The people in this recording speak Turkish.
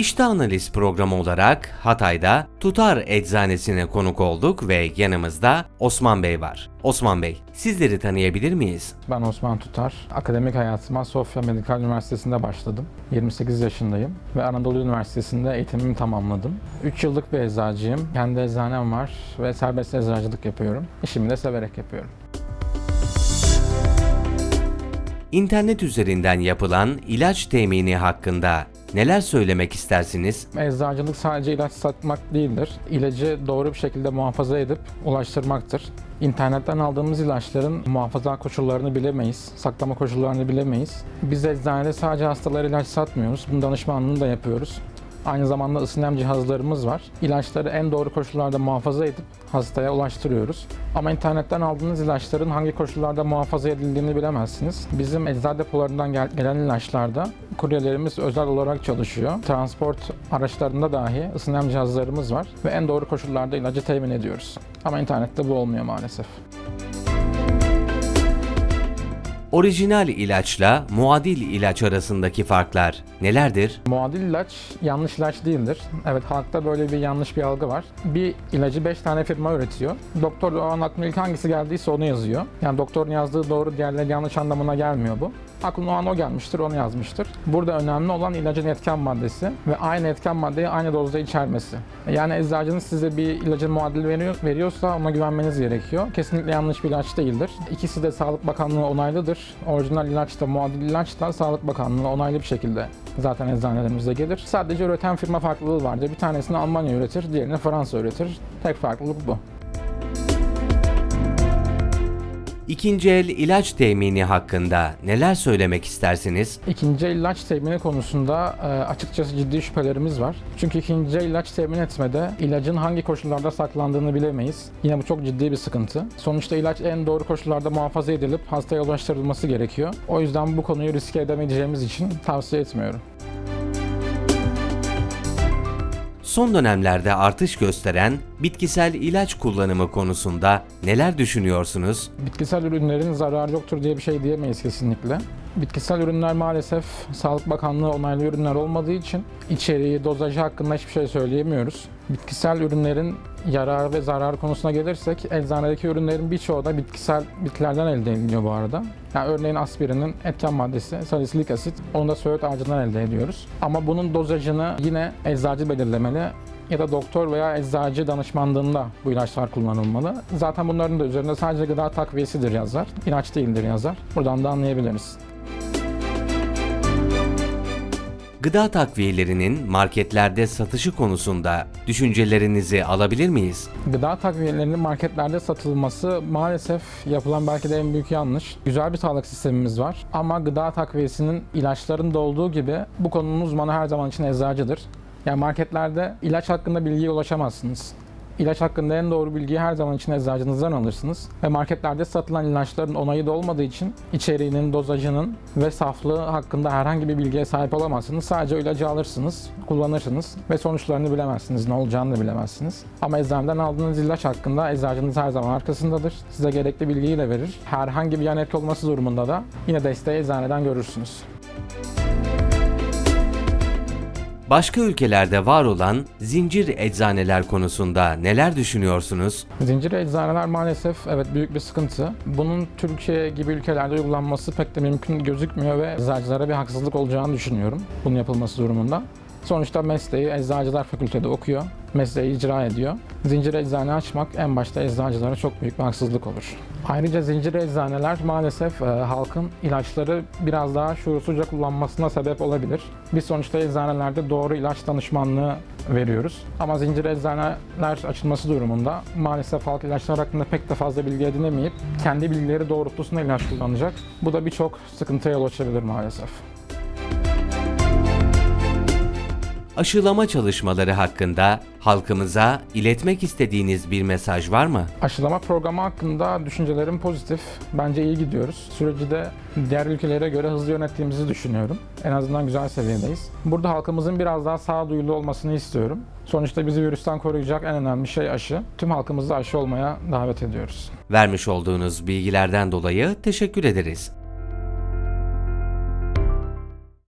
İşte Analiz programı olarak Hatay'da Tutar Eczanesine konuk olduk ve yanımızda Osman Bey var. Osman Bey, sizleri tanıyabilir miyiz? Ben Osman Tutar. Akademik hayatıma Sofya Medikal Üniversitesi'nde başladım. 28 yaşındayım ve Anadolu Üniversitesi'nde eğitimimi tamamladım. 3 yıllık bir eczacıyım. Kendi eczanem var ve serbest eczacılık yapıyorum. İşimi de severek yapıyorum. İnternet üzerinden yapılan ilaç temini hakkında neler söylemek istersiniz? Eczacılık sadece ilaç satmak değildir. İlacı doğru bir şekilde muhafaza edip ulaştırmaktır. İnternetten aldığımız ilaçların muhafaza koşullarını bilemeyiz, saklama koşullarını bilemeyiz. Biz eczanede sadece hastalara ilaç satmıyoruz, bunun danışmanlığını da yapıyoruz. Aynı zamanda ısınem cihazlarımız var. İlaçları en doğru koşullarda muhafaza edip hastaya ulaştırıyoruz. Ama internetten aldığınız ilaçların hangi koşullarda muhafaza edildiğini bilemezsiniz. Bizim eczacı depolarından gel- gelen ilaçlarda kuryelerimiz özel olarak çalışıyor. Transport araçlarında dahi ısınem cihazlarımız var ve en doğru koşullarda ilacı temin ediyoruz. Ama internette bu olmuyor maalesef. Orijinal ilaçla muadil ilaç arasındaki farklar nelerdir? Muadil ilaç yanlış ilaç değildir. Evet halkta böyle bir yanlış bir algı var. Bir ilacı 5 tane firma üretiyor. Doktor o an aklına ilk hangisi geldiyse onu yazıyor. Yani doktorun yazdığı doğru diğerleri yanlış anlamına gelmiyor bu. Aklına o an o gelmiştir, onu yazmıştır. Burada önemli olan ilacın etken maddesi ve aynı etken maddeyi aynı dozda içermesi. Yani eczacınız size bir ilacın muadili veriyor, veriyorsa ona güvenmeniz gerekiyor. Kesinlikle yanlış bir ilaç değildir. İkisi de Sağlık Bakanlığı onaylıdır. Orijinal ilaç da muadil ilaç da Sağlık Bakanlığı onaylı bir şekilde zaten eczanelerimize gelir. Sadece üreten firma farklılığı vardır. Bir tanesini Almanya üretir, diğerini Fransa üretir. Tek farklılık bu. İkinci el ilaç temini hakkında neler söylemek istersiniz? İkinci el ilaç temini konusunda e, açıkçası ciddi şüphelerimiz var. Çünkü ikinci el ilaç temin etmede ilacın hangi koşullarda saklandığını bilemeyiz. Yine bu çok ciddi bir sıkıntı. Sonuçta ilaç en doğru koşullarda muhafaza edilip hastaya ulaştırılması gerekiyor. O yüzden bu konuyu riske edemeyeceğimiz için tavsiye etmiyorum. Son dönemlerde artış gösteren bitkisel ilaç kullanımı konusunda neler düşünüyorsunuz? Bitkisel ürünlerin zararı yoktur diye bir şey diyemeyiz kesinlikle. Bitkisel ürünler maalesef Sağlık Bakanlığı onaylı ürünler olmadığı için içeriği, dozajı hakkında hiçbir şey söyleyemiyoruz. Bitkisel ürünlerin yararı ve zararı konusuna gelirsek eczanedeki ürünlerin birçoğu da bitkisel bitkilerden elde ediliyor bu arada. Yani örneğin aspirinin etken maddesi salisilik asit, onu da söğüt ağacından elde ediyoruz. Ama bunun dozajını yine eczacı belirlemeli ya da doktor veya eczacı danışmanlığında bu ilaçlar kullanılmalı. Zaten bunların da üzerinde sadece gıda takviyesidir yazar. İlaç değildir yazar. Buradan da anlayabiliriz. Gıda takviyelerinin marketlerde satışı konusunda düşüncelerinizi alabilir miyiz? Gıda takviyelerinin marketlerde satılması maalesef yapılan belki de en büyük yanlış. Güzel bir sağlık sistemimiz var ama gıda takviyesinin ilaçların da olduğu gibi bu konunun uzmanı her zaman için eczacıdır. Yani marketlerde ilaç hakkında bilgiye ulaşamazsınız. İlaç hakkında en doğru bilgiyi her zaman için eczacınızdan alırsınız. Ve marketlerde satılan ilaçların onayı da olmadığı için içeriğinin, dozajının ve saflığı hakkında herhangi bir bilgiye sahip olamazsınız. Sadece ilacı alırsınız, kullanırsınız ve sonuçlarını bilemezsiniz, ne olacağını da bilemezsiniz. Ama eczaneden aldığınız ilaç hakkında eczacınız her zaman arkasındadır. Size gerekli bilgiyi de verir. Herhangi bir yan etki olması durumunda da yine desteği eczaneden görürsünüz. Başka ülkelerde var olan zincir eczaneler konusunda neler düşünüyorsunuz? Zincir eczaneler maalesef evet büyük bir sıkıntı. Bunun Türkiye gibi ülkelerde uygulanması pek de mümkün gözükmüyor ve eczacılara bir haksızlık olacağını düşünüyorum bunun yapılması durumunda. Sonuçta mesleği eczacılar fakültede okuyor, mesleği icra ediyor. Zincir eczane açmak en başta eczacılara çok büyük bir haksızlık olur. Ayrıca zincir eczaneler maalesef e, halkın ilaçları biraz daha şuursuzca kullanmasına sebep olabilir. Biz sonuçta eczanelerde doğru ilaç danışmanlığı veriyoruz. Ama zincir eczaneler açılması durumunda maalesef halk ilaçlar hakkında pek de fazla bilgi edinemeyip kendi bilgileri doğrultusunda ilaç kullanacak. Bu da birçok sıkıntıya yol açabilir maalesef. Aşılama çalışmaları hakkında halkımıza iletmek istediğiniz bir mesaj var mı? Aşılama programı hakkında düşüncelerim pozitif. Bence iyi gidiyoruz. Süreci de diğer ülkelere göre hızlı yönettiğimizi düşünüyorum. En azından güzel seviyedeyiz. Burada halkımızın biraz daha sağduyulu olmasını istiyorum. Sonuçta bizi virüsten koruyacak en önemli şey aşı. Tüm halkımızı aşı olmaya davet ediyoruz. Vermiş olduğunuz bilgilerden dolayı teşekkür ederiz.